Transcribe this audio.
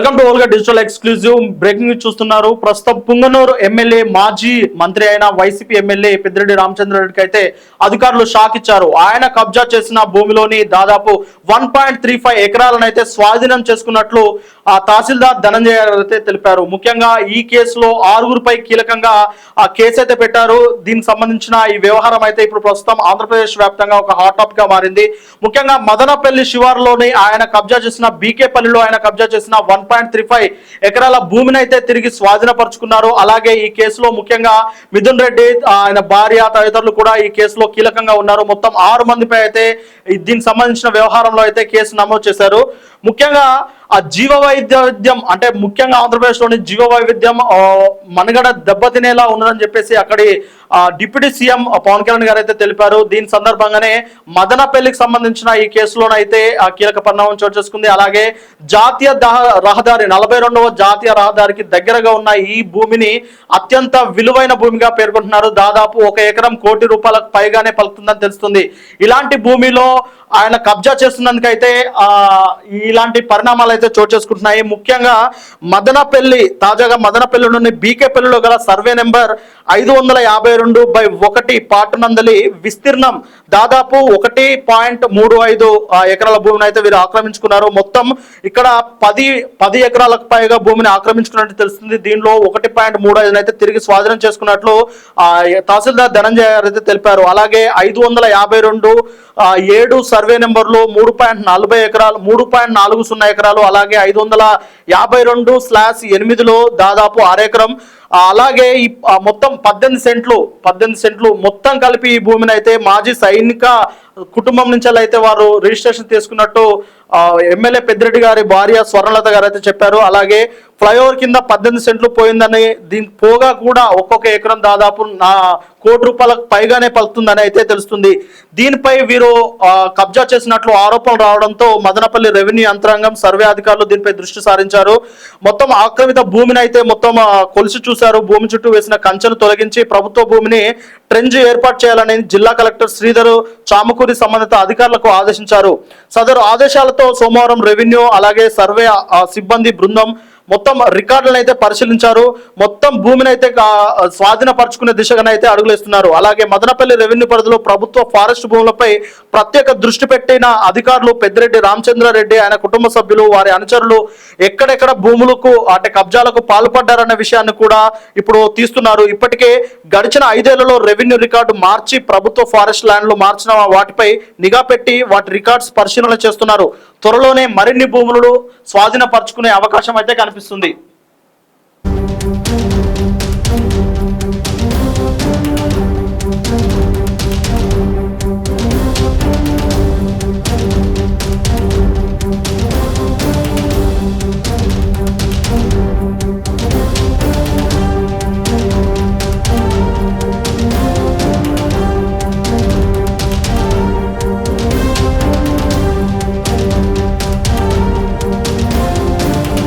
Welcome to Volga digital exclusive. Breaking news చూస్తున్నారు. ప్రస్తుతం Punganur MLA మాజీ మంత్రి అయిన వైసీపీ ఎమ్మెల్యే పెద్దిరెడ్డి రామచంద్రారెడ్డికి అయితే అధికారులు షాక్ ఇచ్చారు. ఆయన కబ్జా చేసిన భూమిలోని దాదాపు వన్ పాయింట్ త్రీ ఫైవ్ ఎకరాలను అయితే స్వాధీనం చేసుకున్నట్లు ఆ తహసీల్దార్ ధనంజయ గారు అయితే తెలిపారు. ముఖ్యంగా ఈ కేసులో ఆరుగురిపై కీలకంగా ఆ కేసు అయితే పెట్టారు. దీనికి సంబంధించిన ఈ వ్యవహారం అయితే ఇప్పుడు ప్రస్తుతం ఆంధ్రప్రదేశ్ వ్యాప్తంగా ఒక హాట్ టాపిక్గా మారింది. ముఖ్యంగా మదనపల్లి శివారులోని ఆయన కబ్జా చేసిన బీకేపల్లిలో ఆయన కబ్జా చేసిన వన్ పాయింట్ త్రీ ఫైవ్ ఎకరాల భూమిని అయితే తిరిగి స్వాధీనపరుచుకున్నారు. అలాగే ఈ కేసులో ముఖ్యంగా మిథున్ రెడ్డి ఆయన భార్య తదితరులు కూడా ఈ కేసులో కీలకంగా ఉన్నారు. మొత్తం ఆరు మందిపై అయితే దీనికి సంబంధించిన వ్యవహారంలో అయితే కేసు నమోదు చేశారు. ముఖ్యంగా ఆ జీవ వైవిధ్యం అంటే ముఖ్యంగా ఆంధ్రప్రదేశ్లోని జీవ వైవిధ్యం మనగడ మనుగడ దెబ్బతినేలా ఉన్నదని చెప్పేసి అక్కడి డిప్యూటీ సీఎం పవన్ కళ్యాణ్ గారు అయితే తెలిపారు. దీని సందర్భంగానే మదనపల్లికి సంబంధించిన ఈ కేసులోనైతే ఆ కీలక పరిణామం చోటు చేసుకుంది. అలాగే జాతీయ దహ- రహదారి నలభై రెండవ జాతీయ రహదారికి దగ్గరగా ఉన్న ఈ భూమిని అత్యంత విలువైన భూమిగా పేర్కొంటున్నారు. దాదాపు ఒక ఎకరం కోటి రూపాయలకు పైగానే పలుకుతుందని తెలుస్తుంది. ఇలాంటి భూమిలో ఆయన కబ్జా చేస్తున్నందుకైతే ఇలాంటి పరిణామాలు అయితే చోటు చేసుకుంటున్నాయి. ముఖ్యంగా మదనపల్లి తాజాగా మదనపల్లి నుండి బీకేపల్లిలో గల సర్వే నెంబర్ ఐదు వందల యాభై రెండు బై ఒకటి పాటనందలి విస్తీర్ణం దాదాపు ఒకటి పాయింట్ మూడు ఐదు ఎకరాల భూమిని అయితే వీరు ఆక్రమించుకున్నారు. మొత్తం ఇక్కడ పది పది ఎకరాలకు పైగా భూమిని ఆక్రమించుకున్నట్టు తెలుస్తుంది. దీనిలో ఒకటి పాయింట్ మూడు ఐదు అయితే తిరిగి స్వాధీనం చేసుకున్నట్లు తహసీల్దార్ ధనంజయ గారు అయితే తెలిపారు. అలాగే ఐదు వందల యాభై రెండు ఏడు సర్వే నెంబర్లు మూడు పాయింట్ నలభై ఎకరాలు మూడు పాయింట్ నాలుగు సున్నా ఎకరాలు అలాగే ఐదు వందల యాభై రెండు స్లాష్ ఎనిమిదిలో దాదాపు అరెకరం అలాగే ఈ మొత్తం పద్దెనిమిది సెంట్లు పద్దెనిమిది సెంట్లు మొత్తం కలిపి ఈ భూమిని అయితే మాజీ సైనిక కుటుంబం నుంచి అయితే వారు రిజిస్ట్రేషన్ తీసుకున్నట్టు ఎమ్మెల్యే పెద్దిరెడ్డి గారి భార్య స్వర్ణలత గారు అయితే చెప్పారు. అలాగే ఫ్లైఓవర్ కింద పద్దెనిమిది సెంట్లు పోయిందని దీనికి పోగా కూడా ఒక్కొక్క ఎకరం దాదాపు నా కోటి రూపాయలకు పైగానే పలుకుతుందని అయితే తెలుస్తుంది. దీనిపై వీరు కబ్జా చేసినట్లు ఆరోపణలు రావడంతో మదనపల్లి రెవెన్యూ యంత్రాంగం సర్వే అధికారులు దీనిపై దృష్టి సారించారు. మొత్తం ఆక్రమిత భూమిని అయితే మొత్తం కొలిసి చూశారు. భూమి చుట్టూ వేసిన కంచెను తొలగించి ప్రభుత్వ భూమిని ట్రెంజ్ ఏర్పాటు చేయాలని జిల్లా కలెక్టర్ శ్రీధర్ చామకూరి సంబంధిత అధికారులకు ఆదేశించారు. సదరు ఆదేశాలతో సోమవారం రెవెన్యూ అలాగే సర్వే సిబ్బంది బృందం మొత్తం రికార్డులను అయితే పరిశీలించారు. మొత్తం భూమిని అయితే స్వాధీనపరచుకునే స్వాధీనపరచుకునే దిశగానైతే అడుగులేస్తున్నారు. అలాగే మదనపల్లి రెవెన్యూ పరిధిలో ప్రభుత్వ ఫారెస్ట్ భూములపై ప్రత్యేక దృష్టి పెట్టిన అధికారులు పెద్దిరెడ్డి రామచంద్రారెడ్డి ఆయన కుటుంబ సభ్యులు వారి అనుచరులు ఎక్కడెక్కడ భూములకు అంటే కబ్జాలకు పాల్పడ్డారన్న విషయాన్ని కూడా ఇప్పుడు తీస్తున్నారు. ఇప్పటికే గడిచిన ఐదేళ్ళలో రెవెన్యూ రికార్డు మార్చి ప్రభుత్వ ఫారెస్ట్ ల్యాండ్లు మార్చిన వాటిపై నిఘా పెట్టి వాటి రికార్డ్స్ పరిశీలన చేస్తున్నారు. త్వరలోనే మరిన్ని భూములను స్వాధీనపరచుకునే అవకాశం అయితే కనిపిస్తుంది.